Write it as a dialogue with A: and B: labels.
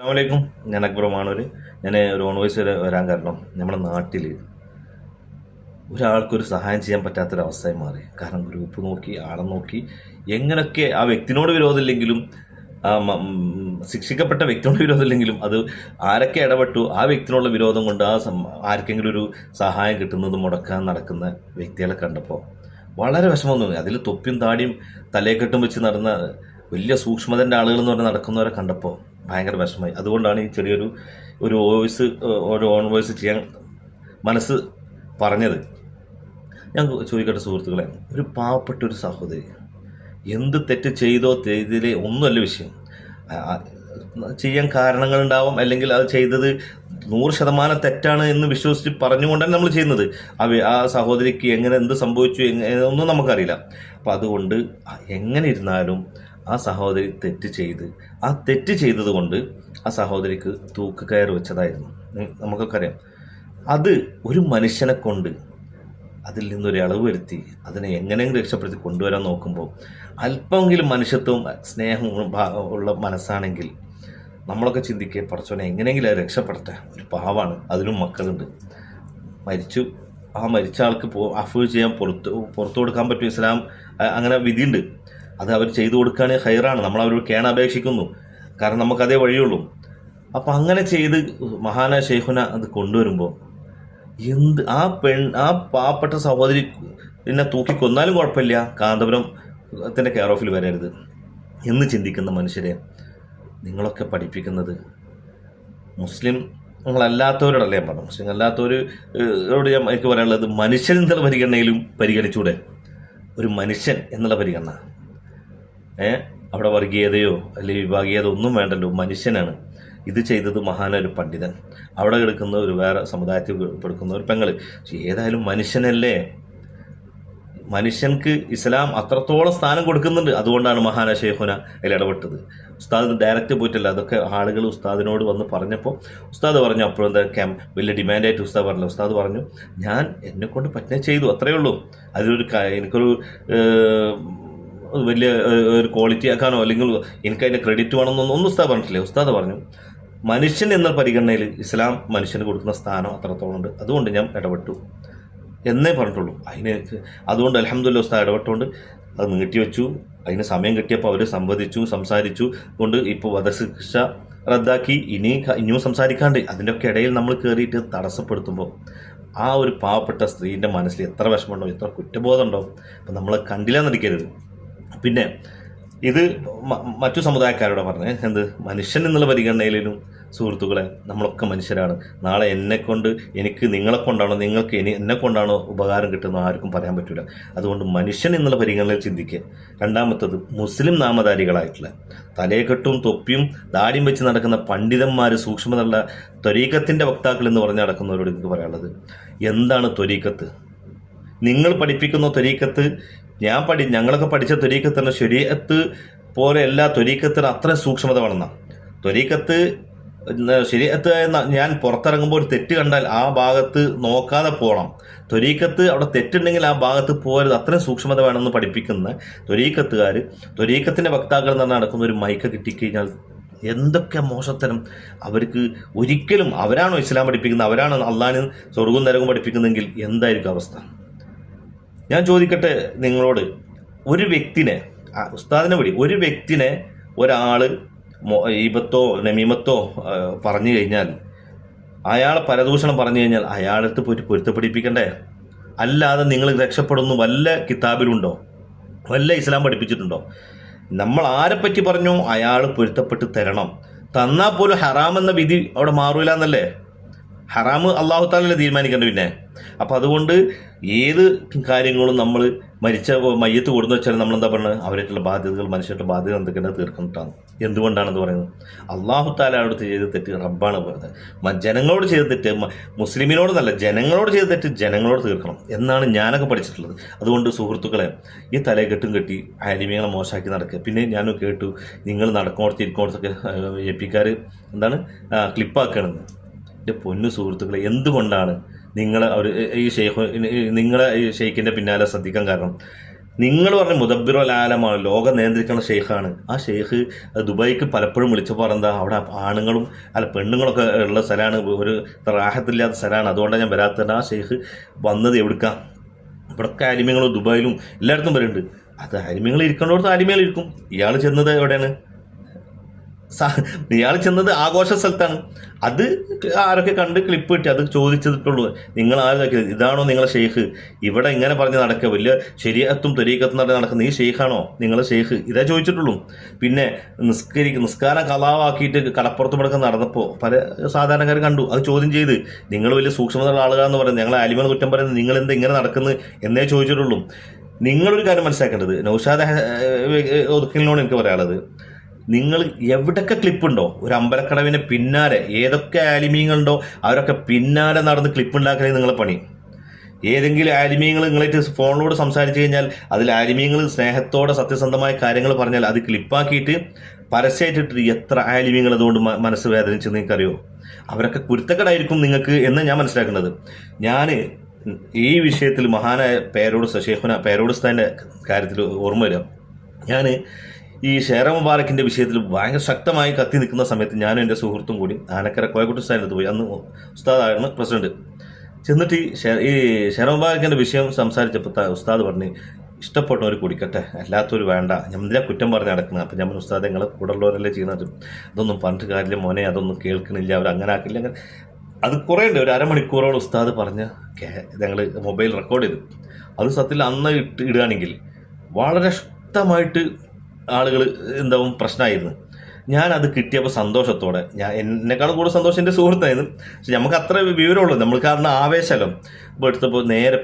A: അസ്സാമലൈക്കും ഞാൻ അക്ബർ മാണൂർ ഞാൻ ഒരു ഓൺ വരെ വരാൻ കാരണം നമ്മുടെ നാട്ടിൽ ഒരാൾക്കൊരു സഹായം ചെയ്യാൻ പറ്റാത്തൊരവസ്ഥയായി മാറി. കാരണം ഗ്രൂപ്പ് നോക്കി ആളെ നോക്കി എങ്ങനെയൊക്കെ ആ വ്യക്തിനോട് വിരോധമില്ലെങ്കിലും ശിക്ഷിക്കപ്പെട്ട വ്യക്തിയോട് വിരോധമില്ലെങ്കിലും അത് ആരൊക്കെ ഇടപെട്ടു ആ വ്യക്തിനുള്ള വിരോധം കൊണ്ട് ആ ആർക്കെങ്കിലും ഒരു സഹായം കിട്ടുന്നത് മുടക്കാൻ നടക്കുന്ന വ്യക്തികളെ കണ്ടപ്പോൾ വളരെ വിഷമം തോന്നി. അതിൽ തൊപ്പിയും താടിയും തലയെക്കെട്ടും വെച്ച് നടന്ന വലിയ സൂക്ഷ്മതന്റെ ആളുകൾ എന്ന് പറഞ്ഞ് നടക്കുന്നവരെ കണ്ടപ്പോൾ ഭയങ്കര വിഷമമായി. അതുകൊണ്ടാണ് ഈ ചെറിയൊരു ഒരു വോയിസ് ഒരു ഓൺ വോയിസ് ചെയ്യാൻ മനസ്സ് പറഞ്ഞത്. ഞാൻ ചോദിക്കട്ടെ സുഹൃത്തുക്കളെ ഒരു പാവപ്പെട്ട ഒരു സഹോദരി എന്ത് തെറ്റ് ചെയ്തോ ചെയ്തില്ലേ ഒന്നുമല്ല വിഷയം. ചെയ്യാൻ കാരണങ്ങളുണ്ടാവും അല്ലെങ്കിൽ അത് ചെയ്തത് നൂറ് ശതമാനം തെറ്റാണ് എന്ന് വിശ്വസിച്ച് പറഞ്ഞുകൊണ്ടാണ് നമ്മൾ ചെയ്യുന്നത്. ആ സഹോദരിക്ക് എങ്ങനെ എന്ത് സംഭവിച്ചു ഒന്നും നമുക്കറിയില്ല. അപ്പം അതുകൊണ്ട് എങ്ങനെ ഇരുന്നാലും ആ സഹോദരി തെറ്റ് ചെയ്ത് ആ തെറ്റ് ചെയ്തതുകൊണ്ട് ആ സഹോദരിക്ക് തൂക്ക് തൂക്കുകയർ വെച്ചതായിരുന്നു. നമുക്കൊക്കെ അറിയാം. അത് ഒരു മനുഷ്യനെ കൊണ്ട് അതിൽ നിന്നൊരു ഇളവ് വരുത്തി അതിനെ എങ്ങനെയെങ്കിലും രക്ഷപ്പെടുത്തി കൊണ്ടുവരാൻ നോക്കുമ്പോൾ അല്പമെങ്കിലും മനുഷ്യത്വവും സ്നേഹവും ഉള്ള മനസ്സാണെങ്കിൽ നമ്മളൊക്കെ ചിന്തിക്കുക പറച്ചോനെ എങ്ങനെയെങ്കിലും അത് രക്ഷപ്പെടട്ടെ. ഒരു പാവാണ് അതിലും മക്കളുണ്ട്. മരിച്ചു. ആ മരിച്ച ആൾക്ക് അഫു ചെയ്യാൻ പുറത്ത് പുറത്തു കൊടുക്കാൻ പറ്റും ഇസ്ലാം. അങ്ങനെ വിധിയുണ്ട്. അത് അവർ ചെയ്തു കൊടുക്കുകയാണെങ്കിൽ ഹൈറാണ് നമ്മൾ അവരോട് കേണ അപേക്ഷിക്കുന്നു. കാരണം നമുക്കതേ വഴിയുള്ളൂ. അപ്പം അങ്ങനെ ചെയ്ത് മഹാന ഷെയ്ഖുന അത് കൊണ്ടുവരുമ്പോൾ എന്ത് ആ പെൺ ആ പാവപ്പെട്ട സഹോദരി എന്നെ തൂക്കി കൊന്നാലും കുഴപ്പമില്ല. കാന്തപുരത്തിന്റെ കെയർ ഓഫിൽ വരരുത് എന്ന് ചിന്തിക്കുന്ന മനുഷ്യരെ നിങ്ങളൊക്കെ പഠിപ്പിക്കുന്നത് മുസ്ലിം നിങ്ങളല്ലാത്തവരോടല്ല ഞാൻ പറഞ്ഞു മുസ്ലിം അല്ലാത്തവരോട് ഞാൻ എനിക്ക് പറയാനുള്ളത് മനുഷ്യൻ എന്നുള്ള പരിഗണനയിലും പരിഗണിച്ചൂടെ. ഒരു മനുഷ്യൻ എന്നുള്ള പരിഗണന. അവിടെ വർഗീയതയോ അല്ലെങ്കിൽ വിഭാഗീയത ഒന്നും വേണ്ടല്ലോ. മനുഷ്യനാണ്. ഇത് ചെയ്തത് മഹാനൊരു പണ്ഡിതൻ. അവിടെ കിടക്കുന്ന ഒരു വേറെ സമുദായത്തിൽ പെടുക്കുന്ന ഒരു പെങ്ങൾ ഏതായാലും മനുഷ്യനല്ലേ? മനുഷ്യൻക്ക് ഇസ്ലാം അത്രത്തോളം സ്ഥാനം കൊടുക്കുന്നുണ്ട്. അതുകൊണ്ടാണ് മഹാന ഷെയ്ഖുന അതിൽ ഇടപെട്ടത്. ഉസ്താദ് ഡയറക്റ്റ് പോയിട്ടില്ല. അതൊക്കെ ആളുകൾ ഉസ്താദിനോട് വന്ന് പറഞ്ഞപ്പോൾ ഉസ്താദ് പറഞ്ഞു അപ്പോഴും ക്യാം വലിയ ഡിമാൻഡായിട്ട് ഉസ്താദ് പറഞ്ഞു ഉസ്താദ് പറഞ്ഞു ഞാൻ എന്നെ കൊണ്ട് പറ്റുന്ന ചെയ്തു. അത്രയേ ഉള്ളൂ. അതിലൊരു എനിക്കൊരു വലിയ ഒരു ക്വാളിറ്റി ആക്കാനോ അല്ലെങ്കിൽ എനിക്ക് അതിന്റെ ക്രെഡിറ്റ് വേണമെന്നൊന്നും ഒന്നും ഉസ്താദ് പറഞ്ഞിട്ടില്ല. ഉസ്താദ് പറഞ്ഞു മനുഷ്യൻ എന്ന പരിഗണനയിൽ ഇസ്ലാം മനുഷ്യന് കൊടുക്കുന്ന സ്ഥാനം അത്രത്തോളം ഉണ്ട്. അതുകൊണ്ട് ഞാൻ ഇടപെട്ടു. എന്നേ പറഞ്ഞിട്ടുള്ളൂ. അതിന് അതുകൊണ്ട് അലഹമ്മദില്ല ഉസ്താദ് ഇടപെട്ടുകൊണ്ട് അത് നീട്ടിവെച്ചു. അതിന് സമയം കിട്ടിയപ്പോൾ അവർ സംവദിച്ചു സംസാരിച്ചു. കൊണ്ട് ഇപ്പോൾ വധശിക്ഷ റദ്ദാക്കി. ഇനി ഇനിയും സംസാരിക്കാണ്ട്. അതിന്റെയൊക്കെ ഇടയിൽ നമ്മൾ കയറിയിട്ട് തടസ്സപ്പെടുത്തുമ്പോൾ ആ ഒരു പാവപ്പെട്ട സ്ത്രീന്റെ മനസ്സിൽ എത്ര വിഷമമുണ്ടോ എത്ര കുറ്റബോധമുണ്ടോ അപ്പം നമ്മൾ കണ്ടില്ല നടിക്കരുത് പിന്നെ ഇത് മറ്റു സമുദായക്കാരോട് പറഞ്ഞേ എന്ത്? മനുഷ്യൻ എന്നുള്ള പരിഗണനയിലും സുഹൃത്തുക്കളെ നമ്മളൊക്കെ മനുഷ്യരാണ്. നാളെ എന്നെ കൊണ്ട് എനിക്ക് നിങ്ങളെ കൊണ്ടാണോ നിങ്ങൾക്ക് ഇനി എന്നെ കൊണ്ടാണോ ഉപകാരം കിട്ടുന്നത് ആർക്കും പറയാൻ പറ്റില്ല അതുകൊണ്ട് മനുഷ്യൻ എന്നുള്ള പരിഗണനയിൽ ചിന്തിക്കുക രണ്ടാമത്തത് മുസ്ലിം നാമധാരികളായിട്ടുള്ള തലയെക്കെട്ടും തൊപ്പിയും ദാടിയും വെച്ച് നടക്കുന്ന പണ്ഡിതന്മാർ സൂക്ഷ്മതയുള്ള ത്വരീക്കത്തിന്റെ വക്താക്കൾ എന്ന് പറഞ്ഞ് നടക്കുന്നവരോട് എനിക്ക് പറയാനുള്ളത് എന്താണ് ത്വരീക്കത്ത് നിങ്ങൾ പഠിപ്പിക്കുന്ന ത്വരീക്കത്ത് ഞാൻ പഠി ഞങ്ങളൊക്കെ പഠിച്ച ത്വരീക്കത്തിന് ശരീരത്ത് പോലെ എല്ലാ ത്വരീക്കത്തിന് അത്ര സൂക്ഷ്മത വേണം ത്വരീക്കത്ത് ശരീരത്ത് ഞാൻ പുറത്തിറങ്ങുമ്പോൾ ഒരു തെറ്റ് കണ്ടാൽ ആ ഭാഗത്ത് നോക്കാതെ പോകണം. ത്വരീക്കത്ത് അവിടെ തെറ്റുണ്ടെങ്കിൽ ആ ഭാഗത്ത് പോകരുത്. അത്രയും സൂക്ഷ്മത വേണമെന്ന് പഠിപ്പിക്കുന്ന ത്വരീക്കത്തുകാർ ത്വരീക്കത്തിന്റെ വക്താക്കൾ എന്ന് നടക്കുന്ന ഒരു മൈക്ക് കിട്ടിക്കഴിഞ്ഞാൽ എന്തൊക്കെ മോശത്തരം അവർക്ക് ഒരിക്കലും അവരാണോ ഇസ്ലാം പഠിപ്പിക്കുന്നത്? അവരാണോ അള്ളാഹിന് സ്വർഗവും നരകവും പഠിപ്പിക്കുന്നതെങ്കിൽ എന്തായിരിക്കും അവസ്ഥ? ഞാൻ ചോദിക്കട്ടെ നിങ്ങളോട് ഒരു വ്യക്തിനെ ഉസ്താദിനെ വിടി ഒരു വ്യക്തിനെ ഒരാൾ ഈപത്തോ നമീമത്തോ പറഞ്ഞു കഴിഞ്ഞാൽ അയാളെ പരദൂഷണം പറഞ്ഞു കഴിഞ്ഞാൽ അയാളടുത്ത് പോയിട്ട് പൊരുത്തപ്പെടിപ്പിക്കണ്ടേ? അല്ലാതെ നിങ്ങൾ രക്ഷപ്പെടുന്നു വല്ല കിതാബിലുണ്ടോ? വല്ല ഇസ്ലാം പഠിപ്പിച്ചിട്ടുണ്ടോ? നമ്മൾ ആരെപ്പറ്റി പറഞ്ഞു? അയാൾ പൊരുത്തപ്പെട്ട് തരണം. തന്നാൽ പോലും ഹറാം എന്ന വിധി അവിടെ മാറൂല എന്നല്ലേ? ഹറാം അള്ളാഹു താലല്ലേ തീരുമാനിക്കേണ്ടത് പിന്നെ. അപ്പോൾ അതുകൊണ്ട് ഏത് കാര്യങ്ങളും നമ്മൾ മരിച്ച മയ്യത്ത് കൊടുന്ന് വെച്ചാൽ നമ്മൾ എന്താ പറയുന്നത് അവരായിട്ടുള്ള ബാധ്യതകൾ മനുഷ്യരുടെ ബാധ്യത എന്തൊക്കെയാണ്? തീർക്കുന്നിട്ടാണ് എന്തുകൊണ്ടാണെന്ന് പറയുന്നത്? അള്ളാഹു താല അവിടുത്തെ ചെയ്ത തെറ്റ് റബ്ബാണ് പറയുന്നത് ജനങ്ങളോട് ചെയ്ത തെറ്റ് മ- മുസ്ലിമിനോട് നല്ല ജനങ്ങളോട് ചെയ്ത തെറ്റ് ജനങ്ങളോട് തീർക്കണം എന്നാണ് ഞാനൊക്കെ പഠിച്ചിട്ടുള്ളത്. അതുകൊണ്ട് സുഹൃത്തുക്കളെ ഈ തലയെക്കെട്ടും കെട്ടി ആലിമ്യങ്ങളെ മോശമാക്കി നടക്കുക. പിന്നെ ഞാനും കേട്ടു നിങ്ങൾ നടക്കോടത്ത് ഇരിക്കോടത്തൊക്കെ എപ്പിക്കാർ പിക്കാർ എന്താണ്? ക്ലിപ്പാക്കണമെന്ന് എന്റെ പൊന്നു സുഹൃത്തുക്കളെ എന്തുകൊണ്ടാണ് നിങ്ങൾ അവർ ഈ ഷെയ്ഖ് നിങ്ങളെ ഈ ഷെയ്ഖിന്റെ പിന്നാലെ ശ്രദ്ധിക്കാൻ കാരണം? നിങ്ങൾ പറഞ്ഞ മുദബിറുൽ ആലമാണ് ലോകം നിയന്ത്രിക്കുന്ന ഷെയ്ഖാണ്. ആ ഷെയ്ഖ് ദുബായിക്ക് പലപ്പോഴും വിളിച്ചപ്പോൾ എന്താ അവിടെ ആണുങ്ങളും അല്ല പെണ്ണുങ്ങളൊക്കെ ഉള്ള സ്ഥലമാണ് ഒരു റാഹത്തില്ലാത്ത സ്ഥലമാണ് അതുകൊണ്ടാണ് ഞാൻ വരാത്തത്. ആ ഷെയ്ഖ് വന്നത് എവിടുക്കാം? ഇവിടൊക്കെ അരിമ്യങ്ങളും ദുബായിലും എല്ലായിടത്തും വരുന്നുണ്ട്. അത് അരിമ്യങ്ങൾ ഇരിക്കേണ്ടടുത്ത് അരിമ്യങ്ങൾ ഇരിക്കും. ഇയാൾ ചെന്നത് എവിടെയാണ്? ഇയാൾ ചെന്നത് ആഘോഷ സ്ഥലത്താണ്. അത് ആരൊക്കെ കണ്ട് ക്ലിപ്പ് കിട്ടി അത് ചോദിച്ചിട്ടുള്ളൂ. നിങ്ങൾ ആരൊക്കെ ഇതാണോ നിങ്ങളെ ഷെയ്ഖ്? ഇവിടെ ഇങ്ങനെ പറഞ്ഞ് നടക്കുക. വലിയ ശരിയത്തും തൊരീക്കത്തും നടന്ന് നടക്കുന്ന ഈ ഷെയ്ഖാണോ നിങ്ങളെ ഷെയ്ഖ്? ഇതേ ചോദിച്ചിട്ടുള്ളൂ. പിന്നെ നിസ്കരിക്ക നിസ്കാരം കലാവാക്കിയിട്ട് കടപ്പുറത്ത് മുടക്കം നടന്നപ്പോൾ പല സാധാരണക്കാർ കണ്ടു. അത് ചോദ്യം ചെയ്ത് നിങ്ങൾ വലിയ സൂക്ഷ്മതയുള്ള ആളുകളെന്ന് പറയുന്നത് ഞങ്ങളെ അലിമൽ കുറ്റം പറയുന്നത് നിങ്ങൾ എന്താ ഇങ്ങനെ നടക്കുന്നത് എന്നേ ചോദിച്ചിട്ടുള്ളൂ. നിങ്ങളൊരു കാര്യം മനസ്സിലാക്കേണ്ടത്. നൗഷാദ് ഒതുക്കലിനോട് എനിക്ക് പറയാനുള്ളത്. നിങ്ങൾ എവിടൊക്കെ ക്ലിപ്പുണ്ടോ ഒരു അമ്പലക്കടവിന് പിന്നാലെ ഏതൊക്കെ ആലിമീങ്ങളുണ്ടോ അവരൊക്കെ പിന്നാലെ നടന്ന് ക്ലിപ്പ് ഉണ്ടാക്കലേ നിങ്ങളെ പണി. ഏതെങ്കിലും ആലിമീങ്ങൾ നിങ്ങളായിട്ട് ഫോണിലൂടെ സംസാരിച്ചു കഴിഞ്ഞാൽ അതിൽ ആലിമീങ്ങൾ സ്നേഹത്തോടെ സത്യസന്ധമായ കാര്യങ്ങൾ പറഞ്ഞാൽ അത് ക്ലിപ്പാക്കിയിട്ട് പരസ്യമായിട്ടിട്ട് എത്ര ആലിമീങ്ങൾ അതുകൊണ്ട് മനസ്സ് വേദനിച്ചെന്ന് നിങ്ങൾക്കറിയോ? അവരൊക്കെ കുരുത്തക്കടായിരിക്കും നിങ്ങൾക്ക് എന്ന് ഞാൻ മനസ്സിലാക്കുന്നത്. ഞാൻ ഈ വിഷയത്തിൽ മഹാനായ പേരോട് ഷേഖുന പേരോടുസ്ഥാന്റെ കാര്യത്തിൽ ഓർമ്മ വരാം ഞാൻ ഈ ഷേറ മുബാറക്കിന്റെ വിഷയത്തിൽ ഭയങ്കര ശക്തമായി കത്തി നിൽക്കുന്ന സമയത്ത് ഞാനും എന്റെ സുഹൃത്തും കൂടി ആനക്കര കോയക്കുട്ടി സ്ഥാനത്ത് പോയി. അന്ന് ഉസ്താദായിരുന്നു പ്രസിഡന്റ്. ചെന്നിട്ട് ഈ ഈ ഷേറ മുബാറക്കിന്റെ വിഷയം സംസാരിച്ചപ്പോൾ ഉസ്താദ് പറഞ്ഞ് ഇഷ്ടപ്പെട്ടവർ കുടിക്കട്ടെ അല്ലാത്തവർ വേണ്ട. എന്തിനാ കുറ്റം പറഞ്ഞ് നടക്കുന്നത്? അപ്പം പറഞ്ഞു, ഉസ്താദ് നിങ്ങളെ കൂടെ ഉള്ളവരല്ലേ ചെയ്യുന്നത്? അതൊന്നും പറഞ്ഞിട്ട് കാര്യമില്ല മോനെ അതൊന്നും കേൾക്കണില്ല അവർ അങ്ങനെ ആക്കില്ല. അങ്ങനെ അത് കുറേ ഉണ്ട്. ഒരു അരമണിക്കൂറോളം ഉസ്താദ് പറഞ്ഞ് ഞങ്ങൾ മൊബൈൽ റെക്കോർഡ് ചെയ്തു. അത് സത്യത്തിൽ അന്ന് ഇട്ട് ഇടുകയാണെങ്കിൽ വളരെ ശക്തമായിട്ട് ആളുകൾ എന്താവും? പ്രശ്നമായിരുന്നു ഞാൻ അത് കിട്ടിയപ്പോൾ സന്തോഷത്തോടെ. ഞാൻ എന്നെക്കാളും കൂടുതൽ സന്തോഷം എന്റെ സുഹൃത്തായിരുന്നു. പക്ഷെ നമുക്ക് അത്ര വിവരമുള്ളൂ. നമ്മൾ കാരണം ആവേശമല്ലോ അപ്പോൾ എടുത്തപ്പോൾ നേരെ